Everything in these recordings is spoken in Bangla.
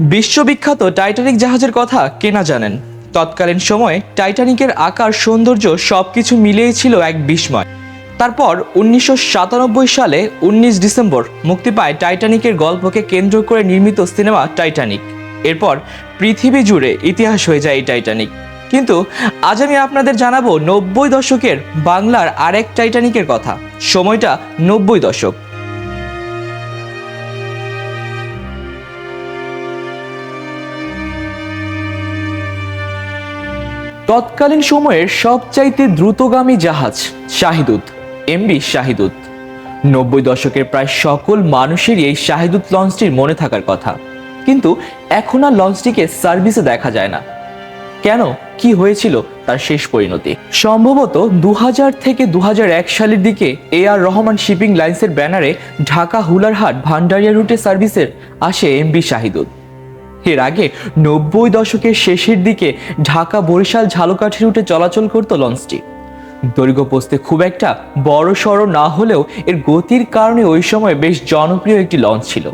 বিশ্ববিখ্যাত টাইটানিক জাহাজের কথা কেনা জানেন। তৎকালীন সময়ে টাইটানিকের আকার, সৌন্দর্য সবকিছু মিলিয়েই ছিল এক বিস্ময়। তারপর উনিশশো সাতানব্বই সালে উনিশ ডিসেম্বর মুক্তি পায় টাইটানিকের গল্পকে কেন্দ্র করে নির্মিত সিনেমা টাইটানিক। এরপর পৃথিবী জুড়ে ইতিহাস হয়ে যায় এই টাইটানিক। কিন্তু আজ আমি আপনাদের জানাব নব্বই দশকের বাংলার আরেক টাইটানিকের কথা। সময়টা নব্বই দশক। তৎকালীন সময়ের সবচাইতে দ্রুতগামী জাহাজ শাহিদুত এমবি শাহিদুত। নব্বই দশকের প্রায় সকল মানুষেরই এই শাহিদুত লঞ্চটির মনে থাকার কথা। কিন্তু এখন আর লঞ্চটিকে সার্ভিসে দেখা যায় না। কেন? কি হয়েছিল? তার শেষ পরিণতি। সম্ভবত দু হাজার থেকে দু হাজার এক সালের দিকে এ আর রহমান শিপিং লাইন্সের ব্যানারে ঢাকা হুলারহাট ভান্ডারিয়া রুটে সার্ভিসের আসে এমবি শাহিদুত। এর আগে নব্বই দশকের শেষের দিকে ঢাকা বরিশাল ঝালকাঠি রুটে চলাচল করত লঞ্চটি। দৈর্ঘ্য পোস্তে খুব একটা বড় সড়ো না হলেও এর গতির কারণে ওই সময় বেশ জনপ্রিয় একটি লঞ্চ ছিল।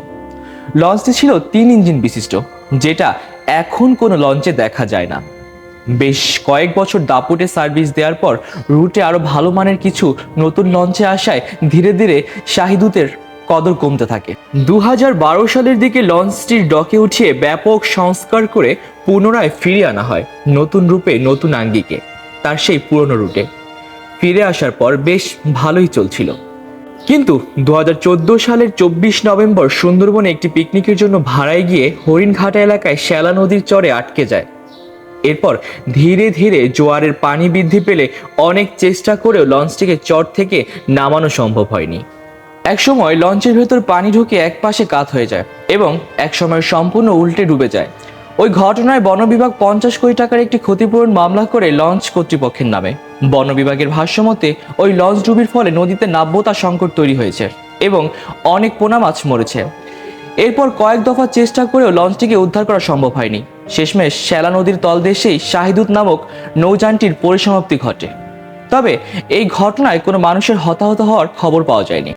লঞ্চটি ছিল তিন ইঞ্জিন বিশিষ্ট, যেটা এখন কোনো লঞ্চে দেখা যায় না। বেশ কয়েক বছর দাপুটে সার্ভিস দেওয়ার পর রুটে আরও ভালো মানের কিছু নতুন লঞ্চে আসায় ধীরে ধীরে শাহিদুতের কদর কমতে থাকে। দু হাজার বারো সালের দিকে লঞ্চটির ডকে উঠিয়ে ব্যাপক সংস্কার করে পুনরায় ফিরে আনা হয় নতুন রূপে নতুন আঙ্গিকে, তার সেই পুরনো রুটে। ফিরে আসার পর বেশ ভালোই চলছিল। কিন্তু দু হাজার চোদ্দ সালের চব্বিশ নভেম্বর সুন্দরবনে একটি পিকনিকের জন্য ভাড়ায় গিয়ে হরিণঘাটা এলাকায় শ্যালা নদীর চরে আটকে যায়। এরপর ধীরে ধীরে জোয়ারের পানি বৃদ্ধি পেলে অনেক চেষ্টা করেও লঞ্চটিকে চর থেকে নামানো সম্ভব হয়নি। একসময় লঞ্চের ভেতর পানি ঢুকে এক পাশে কাত হয়ে যায় এবং একসময় সম্পূর্ণ উল্টে ডুবে যায়। ওই ঘটনায় বন বিভাগ পঞ্চাশ কোটি টাকার একটি ক্ষতিপূরণ মামলা করে লঞ্চ কর্তৃপক্ষের নামে। বন বিভাগের ভাষ্যমতে, ওই লঞ্চ ডুবির ফলে নদীতে নাব্যতা সংকট তৈরি হয়েছে এবং অনেক পোনা মাছ মরেছে। এরপর কয়েক দফা চেষ্টা করেও লঞ্চটিকে উদ্ধার করা সম্ভব হয়নি। শেষমেশ শ্যালা নদীর তলদেশেই শাহিদুত নামক নৌযানটির পরিসমাপ্তি ঘটে। তবে এই ঘটনায় কোনো মানুষের হতাহত হওয়ার খবর পাওয়া যায়নি।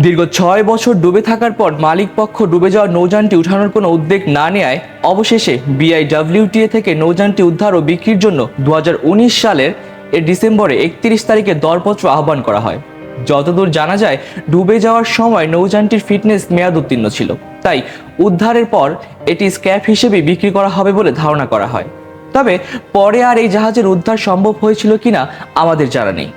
দীর্ঘ ছয় বছর ডুবে থাকার পর মালিক পক্ষ ডুবে যাওয়া নৌযানটি উঠানোর কোনো উদ্যোগ না নেয়। অবশেষে বিআইডব্লিউটিএ থেকে নৌযানটি উদ্ধার ও বিক্রির জন্য দু হাজার উনিশ সালের এর ডিসেম্বরে একত্রিশ তারিখে দরপত্র আহ্বান করা হয়। যতদূর জানা যায়, ডুবে যাওয়ার সময় নৌযানটির ফিটনেস মেয়াদ উত্তীর্ণ ছিল। তাই উদ্ধারের পর এটি স্ক্যাপ হিসেবে বিক্রি করা হবে বলে ধারণা করা হয়। তবে পরে আর এই জাহাজের উদ্ধার সম্ভব হয়েছিল কিনা আমাদের জানা নেই।